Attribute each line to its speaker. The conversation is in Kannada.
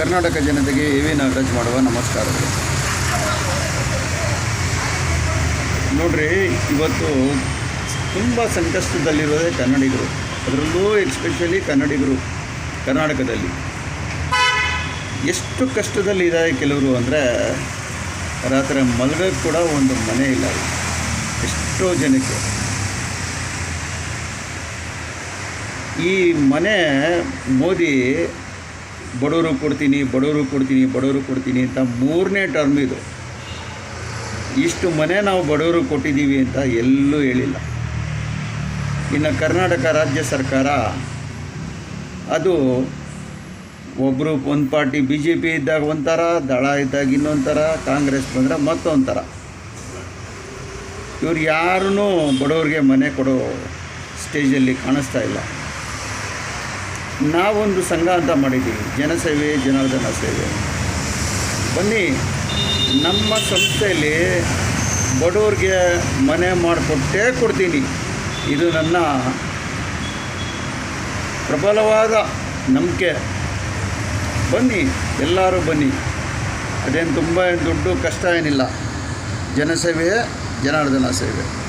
Speaker 1: ಕರ್ನಾಟಕ ಜನತೆಗೆ ಎ ವಿ ನಾಗರಾಜ್ ಮಾಡುವ ನಮಸ್ಕಾರಗಳು. ನೋಡ್ರಿ, ಇವತ್ತು ತುಂಬ ಸಂಕಷ್ಟದಲ್ಲಿರೋದೇ ಕನ್ನಡಿಗರು. ಅದರಲ್ಲೂ ಎಕ್ಸ್ಪೆಷಲಿ ಕನ್ನಡಿಗರು ಕರ್ನಾಟಕದಲ್ಲಿ. ಎಷ್ಟು ಕಷ್ಟದಲ್ಲಿದ್ದಾರೆ ಕೆಲವರು ಅಂದರೆ, ರಾತ್ರಿ ಮಲಗಕ್ಕೆ ಕೂಡ ಒಂದು ಮನೆ ಇಲ್ಲ. ಎಷ್ಟೋ ಜನಕ್ಕೆ. ಈ ಮನೆ ಮೋದಿ ಬಡವರು ಕೊಡ್ತೀನಿ ಬಡವರು ಕೊಡ್ತೀನಿ ಬಡವರು ಕೊಡ್ತೀನಿ ಅಂತ ಮೂರನೇ ಟರ್ಮ್ ಇದು. ಇಷ್ಟು ಮನೆ ನಾವು ಬಡವರು ಕೊಟ್ಟಿದ್ದೀವಿ ಅಂತ ಎಲ್ಲೂ ಹೇಳಿಲ್ಲ. ಇನ್ನು ಕರ್ನಾಟಕ ರಾಜ್ಯ ಸರ್ಕಾರ, ಅದು ಒಬ್ಬರು ಒಂದು ಪಾರ್ಟಿ ಬಿ ಜೆ ಪಿ ಇದ್ದಾಗ ಒಂಥರ, ದಳ ಇದ್ದಾಗ ಇನ್ನೊಂಥರ ಥರ ಕಾಂಗ್ರೆಸ್ ಬಂದರೆ ಮತ್ತೊಂಥರ. ಥರ ಇವ್ರು ಯಾರೂ ಬಡವ್ರಿಗೆ ಮನೆ ಕೊಡೋ ಸ್ಟೇಜಲ್ಲಿ ಕಾಣಿಸ್ತಾ ಇಲ್ಲ. ನಾವೊಂದು ಸಂಘ ಅಂತ ಮಾಡಿದ್ದೀವಿ. ಜನಸೇವೆ, ಜನಾರ್ದನ ಸೇವೆ. ಬನ್ನಿ, ನಮ್ಮ ಸಂಸ್ಥೆಯಲ್ಲಿ ಬಡವ್ರಿಗೆ ಮನೆ ಮಾಡಿಕೊಟ್ಟೇ ಕೊಡ್ತೀನಿ. ಇದು ನನ್ನ ಪ್ರಬಲವಾದ ನಂಬಿಕೆ. ಬನ್ನಿ, ಎಲ್ಲರೂ ಬನ್ನಿ. ಅದೇನು ತುಂಬ ದುಡ್ಡು ಕಷ್ಟ ಏನಿಲ್ಲ. ಜನಸೇವೆಯೇ ಜನಾರ್ದನ ಸೇವೆ.